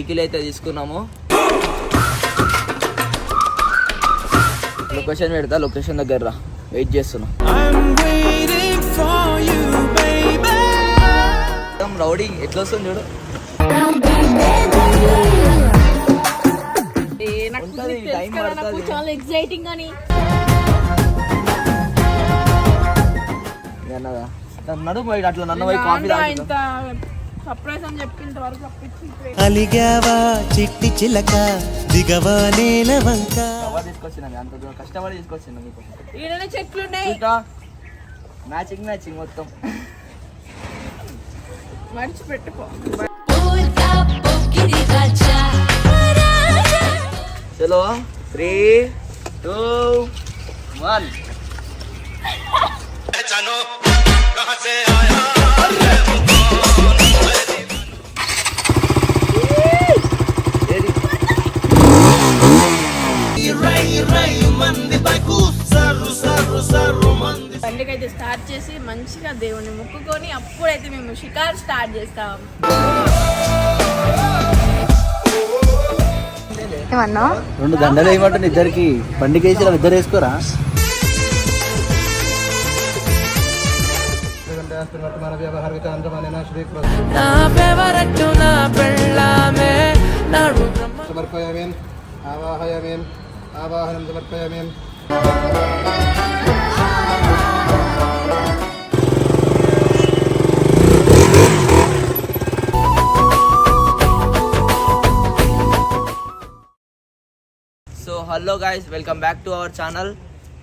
Vehicle అయితే తీసుకున్నాము. Location పెడతా లొకేషన్ దగ్గర రా. వెయిట్ చేస్తున్నా. రౌడీ ఎట్లా వస్తుంది చూడు. పోయి అట్లా నన్ను పోయి కాఫీ అలిగావా చిట్టి చిలక దిగవా నేల వంక? కష్టపడి తీసుకొచ్చినా చెట్లు మ్యాచింగ్ మ్యాచింగ్ మొత్తం. మడిచి పెట్టుకో చలో త్రీ టూ వన్ ఏది? బండికి అయితే స్టార్ట్ చేసి మంచిగా దేవుని మొక్కుకొని అప్పుడైతే మేము షికార్ స్టార్ట్ చేస్తాం. ఏమన్నా? రెండు దండలు వేయమంటుంది ఇద్దరికి. బండికి వేసి ఇలా ఇద్దరు వేసుకోరా? సమర్పయామేన్ ఆవాహయామేన్ ఆవాహనం సమర్పయామేన్ so hello guys welcome back to our channel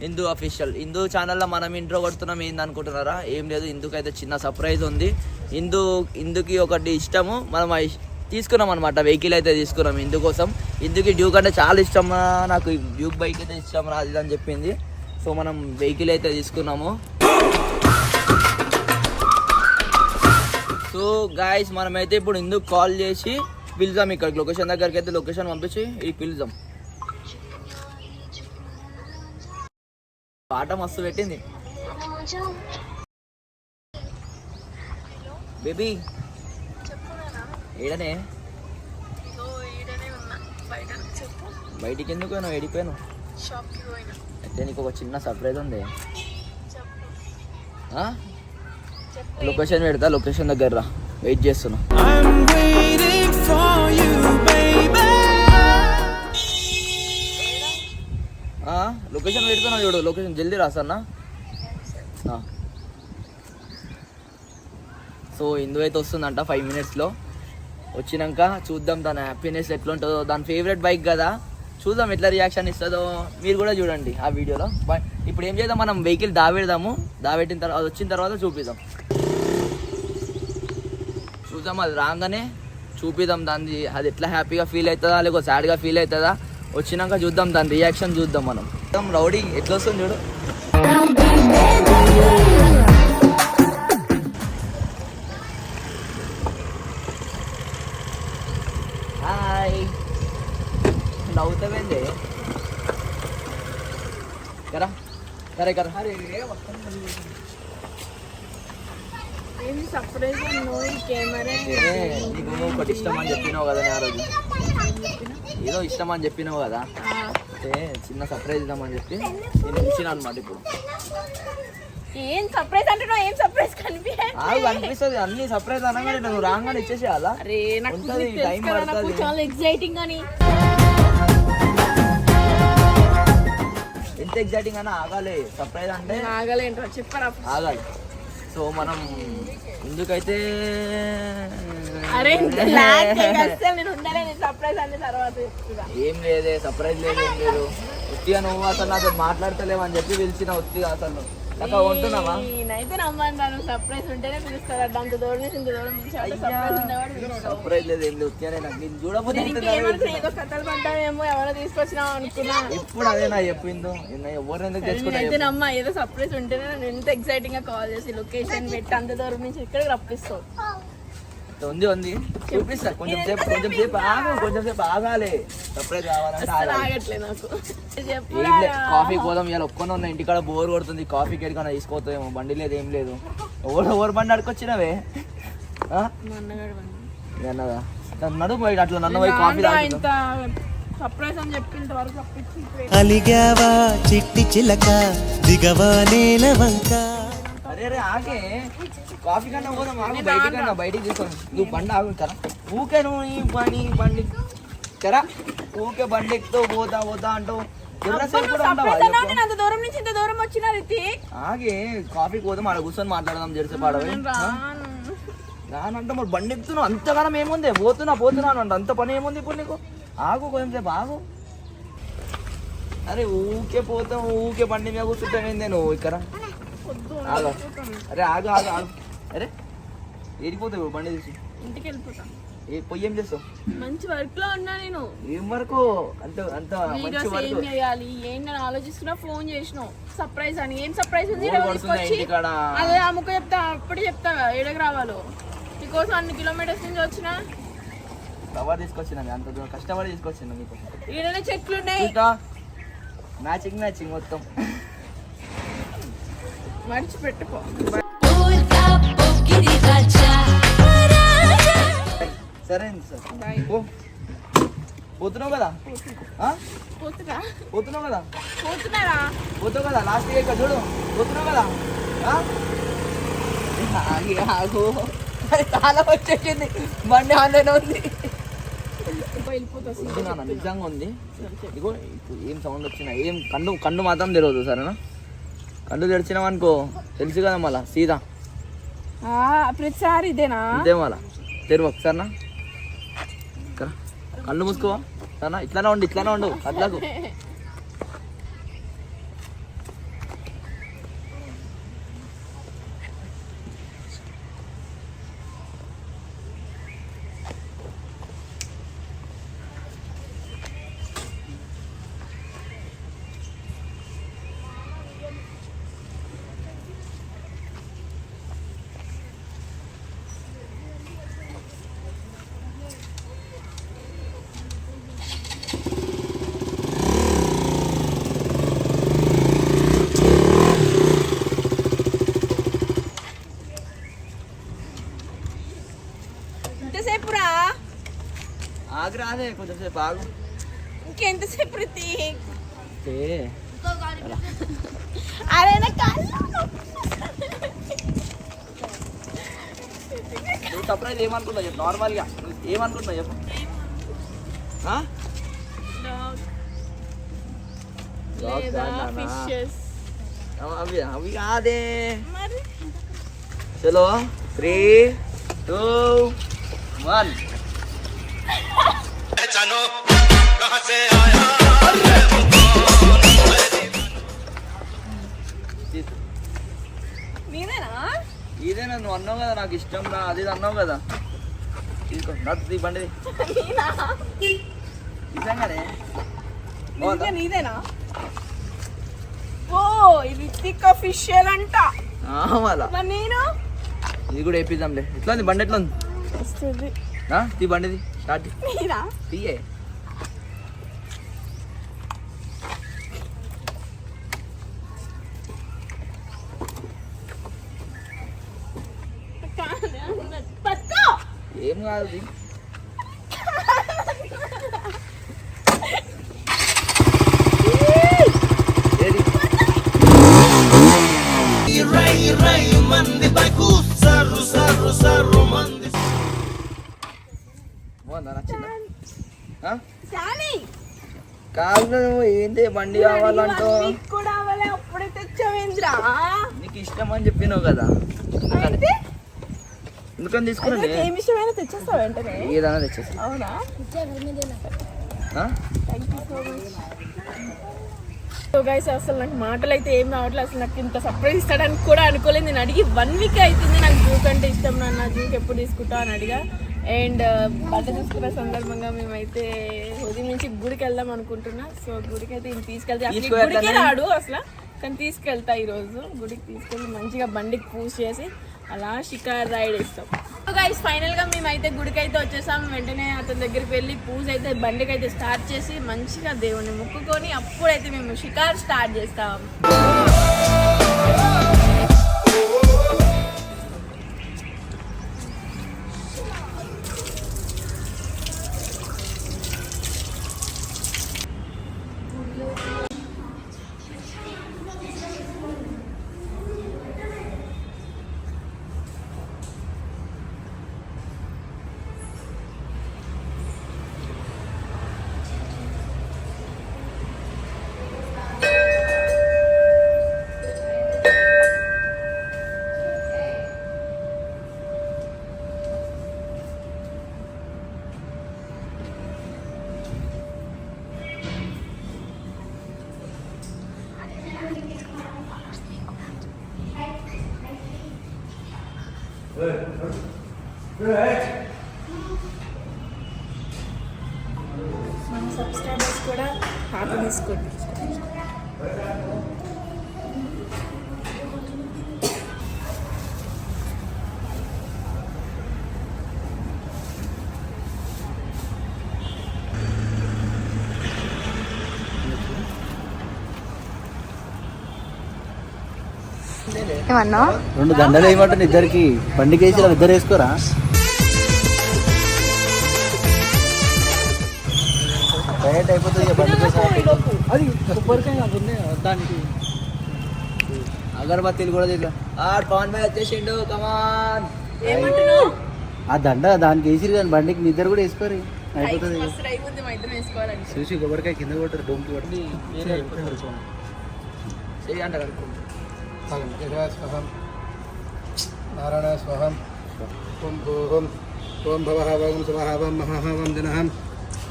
Hindu official Hindu ఛానల్లో మనం ఇంట్రో కొడుతున్నాం ఏంది అనుకుంటున్నారా ఏం లేదు హిందూకి చిన్న సర్ప్రైజ్ ఉంది. హిందూ హిందూకి ఒకటి ఇష్టము మనం తీసుకున్నాం అనమాట వెహికల్ అయితే తీసుకున్నాం హిందూ కోసం హిందూకి డ్యూక్ అంటే చాలా ఇష్టం నాకు డ్యూక్ బైక్ అయితే ఇష్టం రా అది ఇది అని చెప్పింది. సో మనం వెహికల్ అయితే తీసుకున్నాము. సో గాయస్ మనమైతే ఇప్పుడు ఇందుకు కాల్ చేసి పిలుద్దాం ఇక్కడికి. లొకేషన్ దగ్గరికి అయితే లొకేషన్ పంపించి ఈ పిలుద్దాం. పాట మస్తు పెట్టింది. బేబీ ఏడనే? బయటికి ఎందుకు పోయినావు ఏడిపోయాను? అయితే నీకు ఒక చిన్న సర్ప్రైజ్ ఉంది? లొకేషన్ పెడతా లొకేషన్ దగ్గర రా. వెయిట్ చేస్తున్నా. ఆ, లొకేషన్ పెడుతున్నా చూడు. లొకేషన్ జల్దీ రాసన్నా. సో ఇందు అయితే వస్తుందంట ఫైవ్ మినిట్స్లో. వచ్చినాక చూద్దాం తన హ్యాపీనెస్ ఎట్లుంటుందో. దాని ఫేవరెట్ బైక్ కదా. చూద్దాం ఎట్లా రియాక్షన్ ఇస్తుందో. మీరు కూడా చూడండి ఆ వీడియోలో. బట్ ఇప్పుడు ఏం చేద్దాం? మనం వెహికల్ దాబెడదాము. దాబెట్టిన తర్వాత అది వచ్చిన తర్వాత చూపిద్దాం. చూద్దాం అది రాగానే చూపిద్దాం దాన్ని. అది ఎట్లా హ్యాపీగా ఫీల్ అవుతుందా? లేకపోతే సాడ్గా ఫీల్ అవుతుందా? వచ్చినాక చూద్దాం దాని రియాక్షన్ చూద్దాం మనం. మొత్తం రౌడీ ఎట్లా వస్తుంది చూడు. హాయ్ నవ్వుతావేంది కరా కరే కరా సర్ప్రైజ్ నీకు ఒకటి ఇష్టం అని చెప్పినావు కదా ఆ రోజు. ఏదో ఇష్టం అని చెప్పినావు కదా. అంటే చిన్న సర్ప్రైజ్ ఇద్దామని చెప్పి నేను ఉంచిన అనమాట ఇప్పుడు. ఏం సర్ప్రైజ్ అంటున్నావు? ఏం సర్ప్రైజ్ కనిపించట్లేదు. ఆగు అనిపిస్తుంది అన్ని సర్ప్రైజ్ అనగానే నువ్వు రాగానే ఇచ్చేసేయాలా? అరే నాకు. చాలా ఎక్సైటింగ్ అని. ఎంత ఎగ్జైటింగ్ అయినా ఆగాలి. సర్ప్రైజ్ అంటే ఆగలేంట్రా చెప్పరా? ఆగాలి. సో మనం ఎందుకైతే అరే ఏం లేదే సర్ప్రైజ్ లేదు ఏం లేదు. ఉత్తిగా నువ్వు అసలు నాతో మాట్లాడతలేవు అని చెప్పి పిలిచిన ఉత్తిగా అసలు. నేనైతే నమ్మను సర్ప్రైజ్ ఉంటేనే పిలుస్తాడు అంత దూరం నుంచి ఇంత దూరం సర్ప్రైజ్ లేదు ఏం లేదు చూడబోతే ఏదో కథలు పడ్డామేమో ఎవరో తీసుకొచ్చినాం అనుకున్నా. ఎప్పుడు అదే నా చెప్పిందో ఎవరు ఎందుకు తెచ్చుకుంటా నమ్మ ఏదో సర్ప్రైజ్ ఉంటేనే నేను ఎంత ఎక్సైటింగ్గా కాల్ చేసి లొకేషన్ పెట్టి అంత దూరం నుంచి ఇక్కడికి రప్పిస్తావు. ఉంది ఉంది. చూపిస్తా. కొంచెం సేపు కొంచెం సేపు ఆగు కొంచెం సేపు ఆగాలి. సర్ప్రైజ్ కావాలంటే కాఫీ పోదాం ఇవాళ ఒక్కనే ఉన్నా ఇంటికాడ బోర్ కొడుతుంది. కాఫీ ఎక్కడికైనా తీసుకోతామేమో బండి లేదు ఏం లేదు. ఎవరు ఎవరు బండి అడుకొచ్చినవే అన్నదా? నడు పోయి అట్లా నన్ను పోయి కాఫీ అలిగావా చిట్టి చిలక దిగవా నేల వంక? అరే అరే ఆగే. కాఫీ కన్నా పోదాం ఆగు బయటికి కన్నా బయటికి తీసుకొని నువ్వు బండి ఆగు కదా ఊకే నువ్వు ఈ పని బండి. కరా ఊకే బండి ఎక్కుతావు పోతా పోతా అంటావు. ఆగే కాఫీ పోదాం ఆడ కూర్చొని మాట్లాడదాం జరిసే పాడవి. రానంటే మరి బండి ఎక్కుతున్నావు అంతగానం ఏముంది? పోతున్నా పోతున్నాను అంట అంత పని ఏముంది ఇప్పుడు నీకు? ఆగు కొంచెం సేపు ఆగు. అరే ఊకే పోతాం ఊకే బండి మీద కూర్చుంటాం ఏంది నువ్వు ఇక్కడ? ఆగు. అరే ఆగు ఆగు ఆగు. అరే ఏడిపోతావు బండి తీసి? ఇంటికి వెళ్ళిపోతా ఏ పొయ్యి ఏం చేస్తావు? మంచి వర్క్లో ఉన్నా నేను. ఏం వరకు? అంత అంత మంచి వీడియోస్ ఏం వరకు చేయాలి? ఏం నేను ఆలోచిస్తున్నా ఫోన్ చేసినావు సర్ప్రైజ్ అని. ఏం సర్ప్రైజ్ ఉంది? ఈరోజు కొడుతుందా తీసుకొచ్చి. ఇంటికాడ? అదే అమ్ముక చెప్తా అప్పుడు చెప్తా ఏడకి రావాలో. నీకోసం అన్ని కిలోమీటర్స్ నుంచి వచ్చిన. కవర్ తీసుకొచ్చిన అంత దూరం కష్టపడి తీసుకొచ్చిన మీకు ఈడనే చెట్లు ఉన్నాయి ఇంకా మ్యాచింగ్ మ్యాచింగ్ మొత్తం. మడిచి పెట్టుకో సరే. పోతున్నావు కదా? పోతున్నావు కదా? కదా? లాస్ట్ చూడు? పోతున్నావు కదా? ఆగి. చాలా వచ్చేసింది. బండి ఆన్లైన్ ఉంది. నిజంగా ఉంది. ఇగో ఇప్పుడు ఏం సౌండ్ వచ్చినా ఏం కన్ను కన్ను మాత్రం తెలియదు సరేనా? కన్ను తెరిచినావు అనుకో తెలుసు కదా మళ్ళా సీదా. ప్రతిసారి ఇదేనా? ఇదే మళ్ళా తెరువు ఒకసారినా ఇక్కడ. కళ్ళు మూసుకోవా సరేనా ఇట్లానే ఉండు ఇట్లానే ఉండు. అట్లాకు ఎంతసేపు రా ఆగ్రా అదే కొంచెం సేపు ఆగు. ఇంకెంతసేపు రీతి? ఏ, అరే నా కళ్ళు నువ్వు సర్ప్రైజ్ ఏమనుకున్నావు చెప్పు. నార్మల్గా నువ్వు ఏమనుకుంటున్నావు చెప్పు. ఆ? Dog లేదా కాదా? ఫిషెస్ అవి అవి కాదే మరి చలో త్రీ టూ వన్ నేనేనా ఇదే నువ్వు అన్నావు కదా నాకు ఇష్టం రా అది ఇది అన్నావు కదా. తీసుకో నడుతుంది నేనా? నిజంగానే? నిజంగా నీదేనా? ఓ ఇది థిక్ అఫిషియల్ అంట. ఆ, మళ్ళా. మరి నేను? ఇది కూడా వేపిద్దాంలే. ఎట్లా ఉంది? బండి ఎట్లా ఉంది? వస్తుంది తీ బండిది. స్టార్ట్. తీయే. ఏం కాదు. కాదు ఏంటి బండి కావాలంటూ? నీకు ఇష్టం అని చెప్పినావు కదా. ఎందుకని? అయితే? ఏమి ఇష్టమైనా తెచ్చేస్తావు వెంటనే? ఏదైనా తెచ్చేసి అవునా? ఆ? Thank you so much so guys అసలు నాకు మాటలు అయితే ఏం రావట్లేదు అసలు నాకు ఇంత సర్ప్రైజ్ ఇస్తాడని కూడా అనుకోలేదు. నేను అడిగి వన్ వీక్ అవుతుంది నాకు జూక్ అంటే ఇష్టం నాన్న. జూక్ ఎప్పుడు తీసుకుంటా అని అడిగా. అండ్ బట్ట తీసుకున్న సందర్భంగా మేమైతే ఉదయం నుంచి గుడికి వెళ్దాం అనుకుంటున్నా. సో గుడికి అయితే తీసుకెళ్తే? గుడికే రాడు అసలు. కానీ తీసుకెళ్తా ఈరోజు. గుడికి తీసుకెళ్ళి మంచిగా బండికి పూజ చేసి అలా షికార్ రైడ్ ఇస్తాం సో గైస్ ఫైనల్గా మేమైతే గుడికి అయితే వచ్చేసాం. వెంటనే అతని దగ్గరికి వెళ్ళి పూజ అయితే బండికి అయితే స్టార్ట్ చేసి మంచిగా దేవుని మొక్కుకొని అప్పుడైతే మేము షికార్ స్టార్ట్ చేస్తాం. మన సబ్స్క్రైబర్స్ కూడా హ్యాపీ తీసుకోండి ఏమన్నా? రెండు దండలు వేయమంటాను ఇద్దరికి బండికి వేసి ఇద్దరు వేసుకోరా? డైరెక్ట్ అయిపోతుంది అది దానికి. అగరబత్తీలు కూడా తీసుకో. ఆ పవన్ భాయ్ వచ్చేసిండు కమాన్ ఆ దండ దానికి వేసి కానీ బండికి మీ ఇద్దరు కూడా వేసుకోరు. అయిపోతుంది చూసి కొబ్బరికాయ కింద కొట్టారు డొంకి కొట్టి చెయ్యి అంట కడుక్కో. स्वहं नारायण स्वहं ओम ओम ओम भवः वं सुवः वं महः वं जनहम्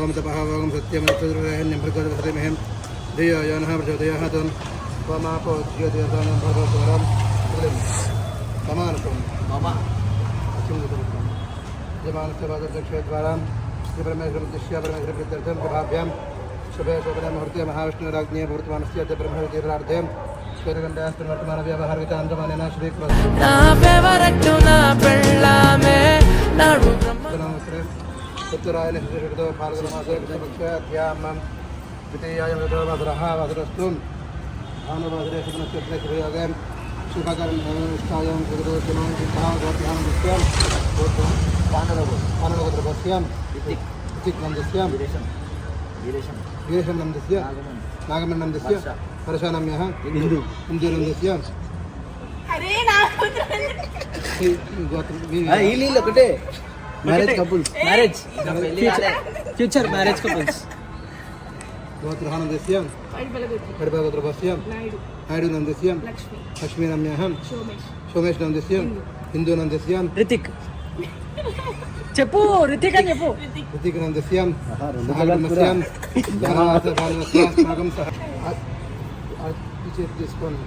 ओम तपः वं सत्यं चतुर्वहन्यं भृगवतिमहं धियो यो नः प्रचोदयः तन् शुभे शुभने मुहूर्ते महाविष्णुराज्ञे भूतमानस्य च ब्रह्मज्योतिरार्धे పేరుగంటే ఆస్తులు బట్టి మన వ్యవహార విధానమైన పుత్రురాయన శిశుడితో భారత మాసోక్షాధ్యామం ద్వితీయాయం యథో భద్రః భద్రస్తు భానుభద్రేశుభయోగం శుభకరణాయం జగదోచనం ధ్యానం నిత్యం పానలగోత్రస్యం నందస్యం వీరేశం వీరేశం నందస్య నాగమన్ నందస్య పరశానమ్య హిందూ హిందూలందస్య వీళ్ళు ఒకటే. Marriage couples marriage future marriage couples గోత్రహానందస్య. కడిపాగోత్రభస్య నాయుడు. నందస్య లక్ష్మీనమ్య. సోమేష్. నందస్య హిందూ నందస్య రితిక్. చెప్పు రితిక్ అని చెప్పు. చేతి తీసుకొని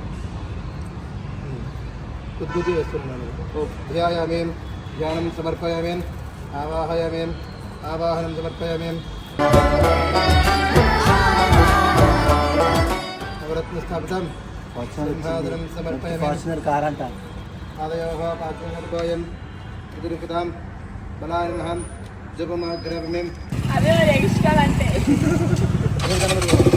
ఉద్బుద్ధి వేస్తున్నాను ధ్యాయామేం ధ్యానం సమర్పయామేం ఆవాహయామేం ఆవాహనం సమర్పయామేం. నవరత్న స్థాపితం సింహాసనం సమర్పయామేం. అంట ఆదయోः పాత్రనిర్భయం ఎదురుకుతాం బలాన్మహం జపమాగ్రహమేం. అదే అదే కనబడదు